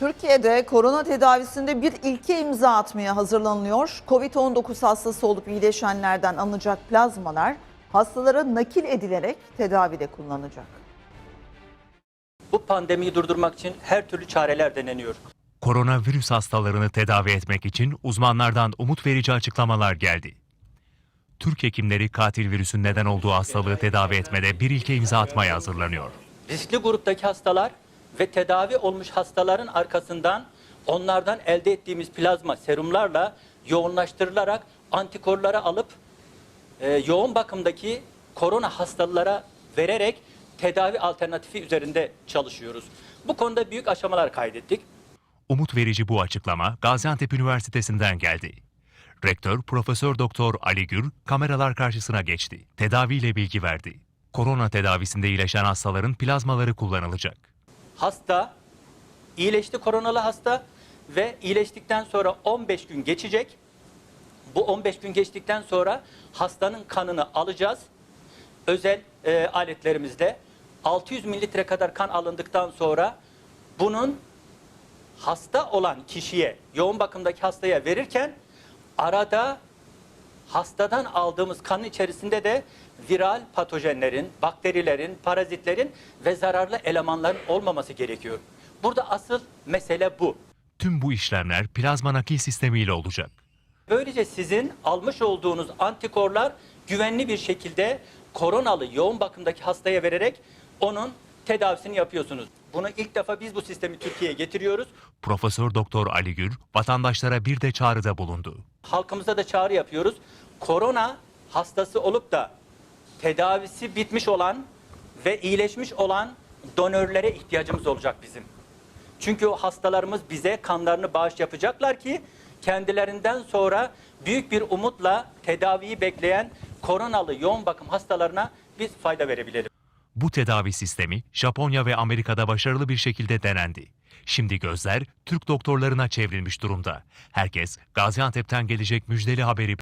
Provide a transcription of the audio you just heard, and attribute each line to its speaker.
Speaker 1: Türkiye'de korona tedavisinde bir ilke imza atmaya hazırlanılıyor. Covid-19 hastası olup iyileşenlerden alınacak plazmalar hastalara nakil edilerek tedavide kullanılacak.
Speaker 2: Bu pandemiyi durdurmak için her türlü çareler deneniyor.
Speaker 3: Koronavirüs hastalarını tedavi etmek için uzmanlardan umut verici açıklamalar geldi. Türk hekimleri katil virüsün neden olduğu hastalığı tedavi etmede bir ilke imza atmaya hazırlanıyor.
Speaker 2: Riskli gruptaki hastalar ve tedavi olmuş hastaların arkasından onlardan elde ettiğimiz plazma serumlarla yoğunlaştırılarak antikorları alıp e, yoğun bakımdaki korona hastalara vererek tedavi alternatifi üzerinde çalışıyoruz. Bu konuda büyük aşamalar kaydettik.
Speaker 3: Umut verici bu açıklama Gaziantep Üniversitesi'nden geldi. Rektör Profesör Doktor Ali Gür kameralar karşısına geçti. Tedaviyle bilgi verdi. Korona tedavisinde iyileşen hastaların plazmaları kullanılacak.
Speaker 2: Hasta iyileşti koronalı hasta ve iyileştikten sonra 15 gün geçecek. Bu 15 gün geçtikten sonra hastanın kanını alacağız. Özel e, aletlerimizle 600 mililitre kadar kan alındıktan sonra bunun hasta olan kişiye, yoğun bakımdaki hastaya verirken arada hastadan aldığımız kanın içerisinde de viral patojenlerin, bakterilerin, parazitlerin ve zararlı elemanların olmaması gerekiyor. Burada asıl mesele bu.
Speaker 3: Tüm bu işlemler plazma nakil sistemiyle olacak.
Speaker 2: Böylece sizin almış olduğunuz antikorlar güvenli bir şekilde koronalı yoğun bakımdaki hastaya vererek onun tedavisini yapıyorsunuz. Bunu ilk defa biz bu sistemi Türkiye'ye getiriyoruz.
Speaker 3: Profesör Doktor Ali Gür vatandaşlara bir de çağrıda bulundu.
Speaker 2: Halkımıza da çağrı yapıyoruz. Korona hastası olup da tedavisi bitmiş olan ve iyileşmiş olan donörlere ihtiyacımız olacak bizim. Çünkü o hastalarımız bize kanlarını bağış yapacaklar ki kendilerinden sonra büyük bir umutla tedaviyi bekleyen koronalı yoğun bakım hastalarına biz fayda verebilelim.
Speaker 3: Bu tedavi sistemi Japonya ve Amerika'da başarılı bir şekilde denendi. Şimdi gözler Türk doktorlarına çevrilmiş durumda. Herkes Gaziantep'ten gelecek müjdeli haberi